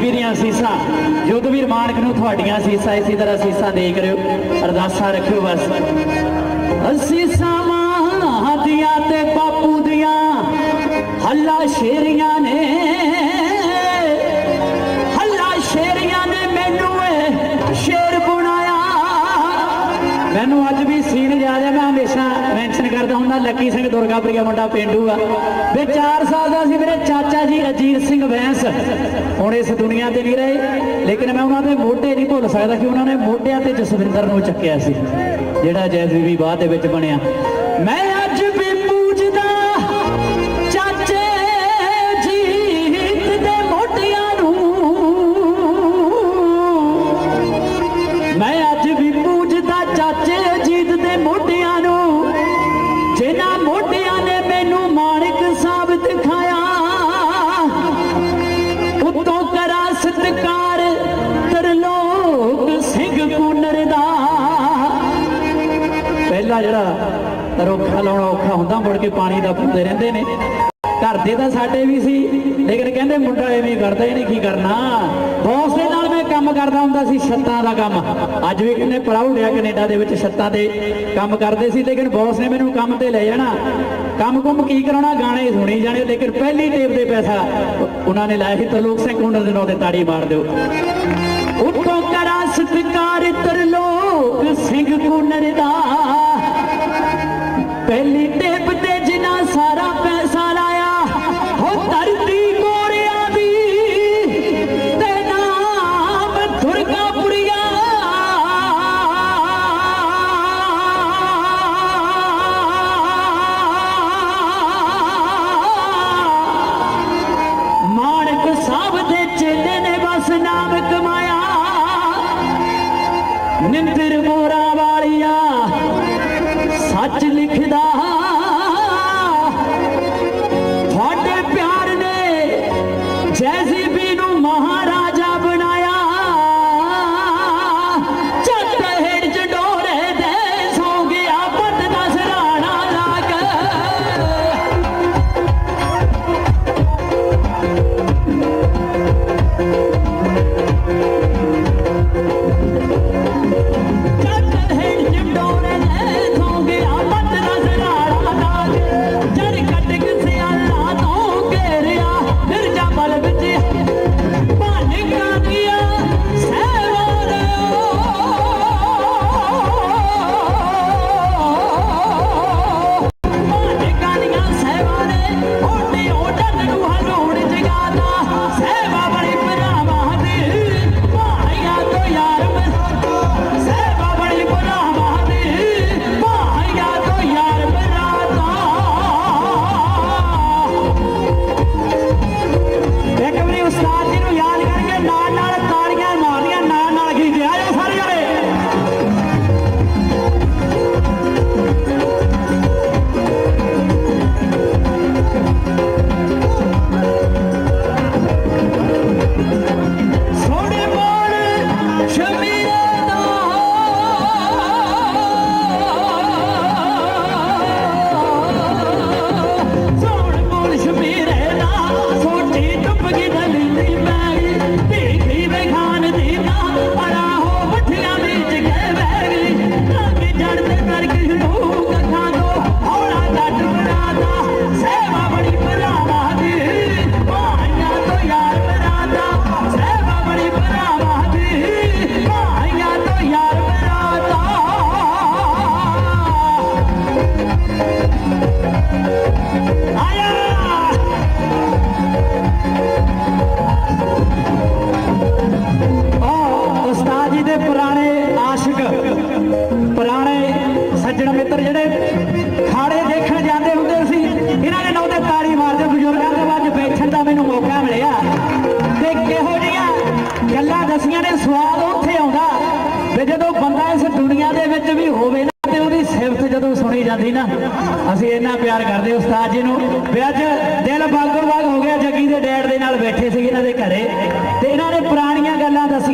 ਬੀਬੀ ਦੀਆਂ ਸੀਸਾਂ, ਜੋਗਵੀਰ ਮਾਨਕ ਨੂੰ ਤੁਹਾਡੀਆਂ ਅਸੀਸਾਂ ਇਸੇ ਤਰ੍ਹਾਂ ਸੀਸਾਂ ਦੇ ਕਰਿਓ, ਅਰਦਾਸਾਂ ਰੱਖਿਓ ਬਸ। ਅਸੀਸਾਂ ਮਾਦੀਆਂ ਤੇ ਬਾਪੂ ਦੀਆਂ ਹੱਲਾ ਸ਼ੇਰੀਆਂ ਨੇ ਮੈਂਸ਼ਨ ਹੁੰਦਾ, ਲੱਕੀ ਸਿੰਘ ਦੁਰਗਾਪੁਰੀਆ ਮੁੰਡਾ ਪਿੰਡੂ ਆ। ਵੀ 4 ਸਾਲ ਦਾ ਸੀ ਮੇਰੇ ਚਾਚਾ ਜੀ ਅਜੀਤ ਸਿੰਘ ਵੈਂਸ। ਹੁਣ ਇਸ ਦੁਨੀਆ ਤੇ ਨਹੀਂ ਰਹੇ, ਲੇਕਿਨ ਮੈਂ ਉਹਨਾਂ ਦੇ ਮੋਢੇ ਨਹੀਂ ਭੁੱਲ ਸਕਦਾ ਕਿ ਉਹਨਾਂ ਨੇ ਮੋਢਿਆਂ ਤੇ ਜਸਵਿੰਦਰ ਨੂੰ ਚੱਕਿਆ ਸੀ, ਜਿਹੜਾ ਜੈਜ਼ਬੀ ਬਾਅਦ ਦੇ ਵਿੱਚ ਬਣਿਆ। ਮੈਂ ਸਿੰਘ ਕੂਨਰ ਪਹਿਲਾ ਜਿਹੜਾ ਰੋਖਾ ਲਾਉਣਾ ਔਖਾ ਹੁੰਦਾ, ਮੁੜ ਕੇ ਪਾਣੀ ਦਾ ਪੁੱਤੇ ਰਹਿੰਦੇ ਨੇ। ਘਰ ਦੇ ਤਾਂ ਸਾਡੇ ਵੀ ਸੀ, ਲੇਕਿਨ ਕਹਿੰਦੇ ਮੁੰਡਾ ਐਵੇਂ ਕਰਦਾ ਇਹਨੇ ਕੀ ਕਰਨਾ? ਬੌਸ ਦੇ ਨਾਲ ਮੈਂ ਕੰਮ ਕਰਦਾ ਹੁੰਦਾ ਸੀ, ਛੱਤਾਂ ਦਾ ਕੰਮ। ਅੱਜ ਵੀ ਕਹਿੰਦੇ ਪ੍ਰਾਊਡ ਆ ਕੈਨੇਡਾ ਦੇ ਵਿੱਚ ਛੱਤਾਂ ਦੇ ਕੰਮ ਕਰਦੇ ਸੀ, ਲੇਕਿਨ ਬੌਸ ਨੇ ਮੈਨੂੰ ਕੰਮ ਤੇ ਲੈ ਜਾਣਾ। ਕੰਮ ਕੁੰਮ ਕੀ ਕਰਾਉਣਾ? ਗਾਣੇ ਸੁਣੀ ਜਾਣੇ, ਲੇਕਿਨ ਪਹਿਲੀ ਟੇਪ ਦੇ ਪੈਸਾ ਉਹਨਾਂ ਨੇ ਲਾਇਆ ਸੀ ਤਰਲੋਕ ਸਿੰਘ ਕੁੰਡਲ ਦੇ ਨਾਂ ਤੇ ਤਾੜੀ ਮਾਰ ਦਿਓ। ਉੱਤੋਂ ਕਰਾ ਸਤਿਕਾਰ ਤਰਲੋਕ ਸਿੰਘ ਕੁੰਨਰ ਦਾ। ਪਹਿਲੀ ਟੇਪ ਸੱਚ ਲਿਖਦਾ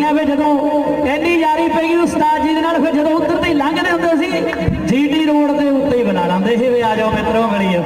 ਦੁਨੀਆ ਵਿੱਚ ਜਦੋਂ ਇੰਨੀ ਯਾਰੀ ਪਈ ਗਈ, ਉਸਤਾਦ ਜੀ ਦੇ ਨਾਲ ਫਿਰ ਜਦੋਂ ਉੱਧਰ ਤੇ ਲੰਘਦੇ ਹੁੰਦੇ ਸੀ, ਜੀਟੀ ਰੋਡ ਦੇ ਉੱਤੇ ਹੀ ਬਣਾ ਲਾਂਦੇ ਸੀ ਵੀ, ਆ ਜਾਓ ਮਿੱਤਰੋ ਮਿਲੀਏ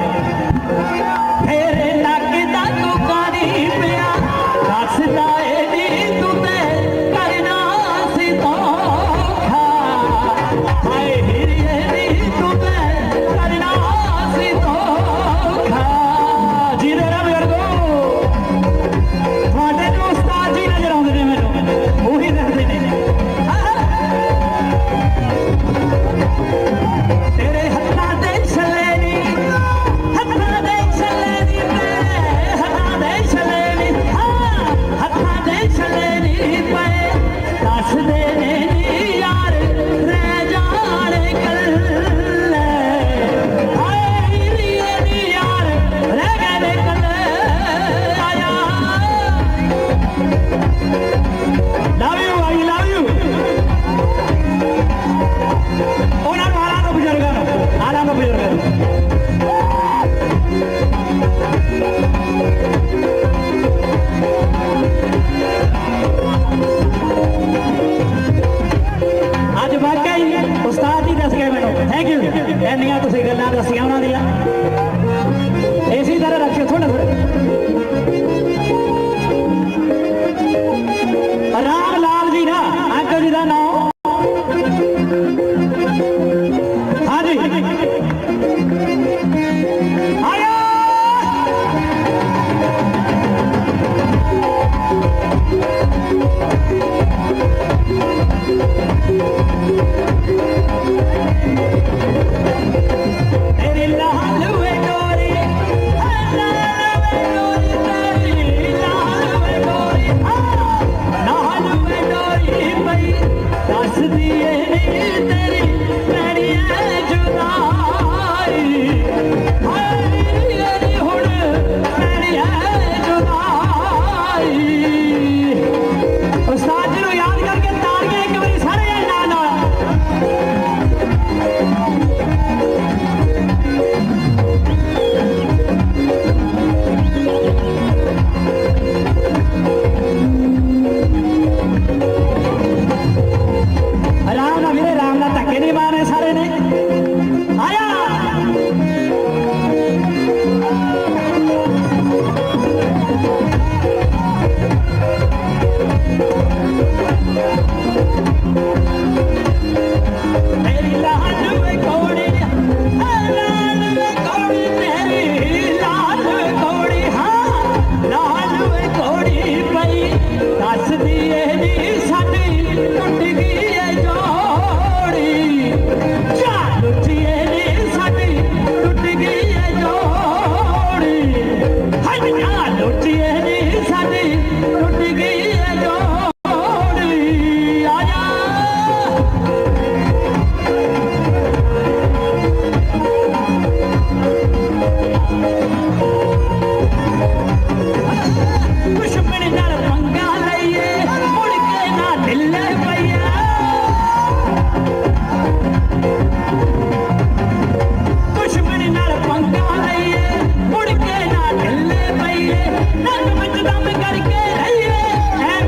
ਰੰਗ ਵਿੱਚ ਦਮ ਕਰਕੇ ਰਹੀਏ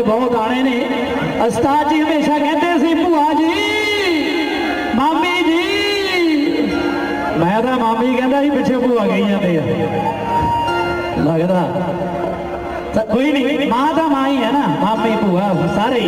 ਦੇ ਬਹੁਤ ਆਣੇ ਨੇ। ਉਸਤਾਦ ਜੀ ਹਮੇਸ਼ਾ ਕਹਿੰਦੇ ਸੀ, ਭੂਆ ਜੀ, ਮਾਮੀ ਜੀ। ਮੈਂ ਤਾਂ ਮਾਮੀ ਕਹਿੰਦਾ ਸੀ, ਪਿੱਛੇ ਭੂਆ ਗਈਆਂ ਤੇ ਲੱਗਦਾ। ਤਾਂ ਕੋਈ ਨਹੀਂ, ਮਾਂ ਦਾ ਮਾਂ ਹੀ ਹੈ ਨਾ ਮਾਮੀ ਭੂਆ, ਸਾਰੇ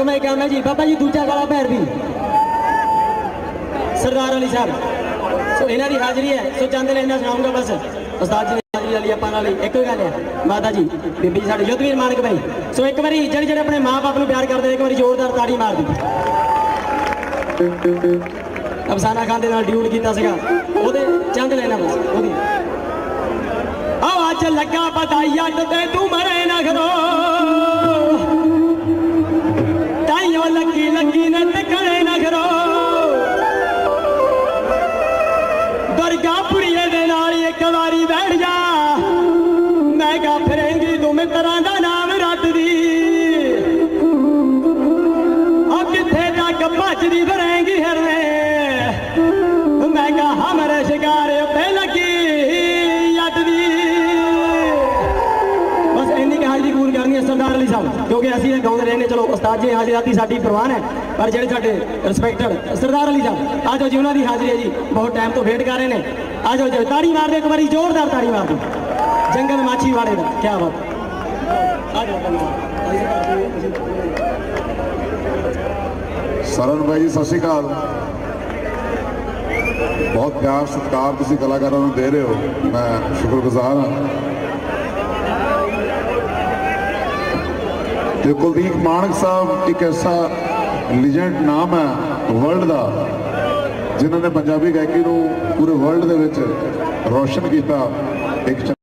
ਫਤਿਹ ਸੋ ਚੱਕ ਮੈਂ ਕੰਮ ਜੀ, ਬਾਬਾ ਜੀ ਦੂਜਾ ਗਾਲਾ ਭੈਰ ਸਰਦਾਰ ਅਲੀ ਸਾਹਿਬ, ਸੋ ਇਹਨਾਂ ਦੀ ਹਾਜ਼ਰੀ ਹੈ, ਸੋ ਚੰਦ ਲੈਣਾ ਸੁਣਾਉਂਗਾ ਬਸ। ਉਸਤਾਦ ਜੀ ਦੀ ਹਾਜ਼ਰੀ ਵਾਲੀ ਆਪਾਂ ਨਾਲ ਇੱਕੋ ਹੀ ਗੱਲ ਹੈ। ਮਾਤਾ ਜੀ, ਬੀਬੀ ਸਾਡੇ ਯੁੱਧਵੀਰ ਮਾਨਕ ਭਾਈ। ਸੋ ਇੱਕ ਵਾਰੀ ਜਿਹੜੇ ਜਿਹੜੇ ਆਪਣੇ ਮਾਪੇ ਨੂੰ ਪਿਆਰ ਕਰਦੇ ਇੱਕ ਵਾਰੀ ਜ਼ੋਰਦਾਰ ਤਾੜੀ ਮਾਰ ਦਿਓ। ਅਫਸਾਨਾ ਖਾਨ ਦੇ ਨਾਲ ਡਿਊਟ ਕੀਤਾ ਸੀਗਾ। ਉਹਦੇ ਚੰਦ ਲੈਣਾ ਬਸ, ਉਹਦੀ। ਆਵਾਜ਼ ਲੱਗਾ ਪਤਾ ਤੇ ਤੂੰ ਮਰੇ ਨਾ ਖਰੋ ਲੱਗੀ ਲੱਗੀ ਨੇ ਟਕੜੇ ਨਾ ਖਰੋ ਦਰਗਾਹਪੁਰੀਏ ਦੇ ਨਾਲ ਇੱਕ ਵਾਰੀ ਬੈਠ ਜਾ। ਮੈਂ ਕਾ ਫਿਰੇਂਗੀ ਤੂੰ ਮਿੱਤਰਾਂ ਦਾ ਨੇ ਚਲੋ ਉਸਤਾਦ ਸਾਡੀ ਪ੍ਰਵਾਨ ਹੈ। ਪਰ ਜਿਹੜੇ ਸਾਡੇ ਰਿਸਪੈਕਟਡ ਸਰਦਾਰ ਅਲੀ ਸਾਹਿਬ, ਆ ਜੀ, ਉਹਨਾਂ ਦੀ ਹਾਜ਼ਰੀ ਹੈ ਜੀ। ਬਹੁਤ ਟਾਈਮ ਤੋਂ ਵੇਟ ਕਰ ਰਹੇ ਨੇ। ਆ ਜੀ, ਤਾੜੀ ਮਾਰ ਇੱਕ ਵਾਰੀ, ਜ਼ੋਰਦਾਰ ਤਾੜੀ ਮਾਰ ਜੰਗਲ ਮਾਛੀ ਵਾਲੇ ਦਾ ਕੀ ਬਾਤ। ਆ ਸਰਨ ਭਾਈ ਜੀ, ਸਤਿ ਸ਼੍ਰੀ ਅਕਾਲ। ਬਹੁਤ ਪਿਆਰ ਸਤਿਕਾਰ ਤੁਸੀਂ ਕਲਾਕਾਰਾਂ ਨੂੰ ਦੇ ਰਹੇ ਹੋ। ਮੈਂ ਸ਼ੁਕਰਗੁਜ਼ਾਰ ਹਾਂ। ਤੇ ਕੁਲਦੀਪ ਮਾਨਕ ਸਾਹਿਬ ਇੱਕ ਐਸਾ ਲੀਜੈਂਡ ਨਾਮ ਹੈ ਵਰਲਡ ਦਾ, ਜਿਨ੍ਹਾਂ ਨੇ ਪੰਜਾਬੀ ਗਾਇਕੀ ਨੂੰ ਪੂਰੇ ਵਰਲਡ ਦੇ ਵਿੱਚ ਰੌਸ਼ਨ ਕੀਤਾ। ਇੱਕ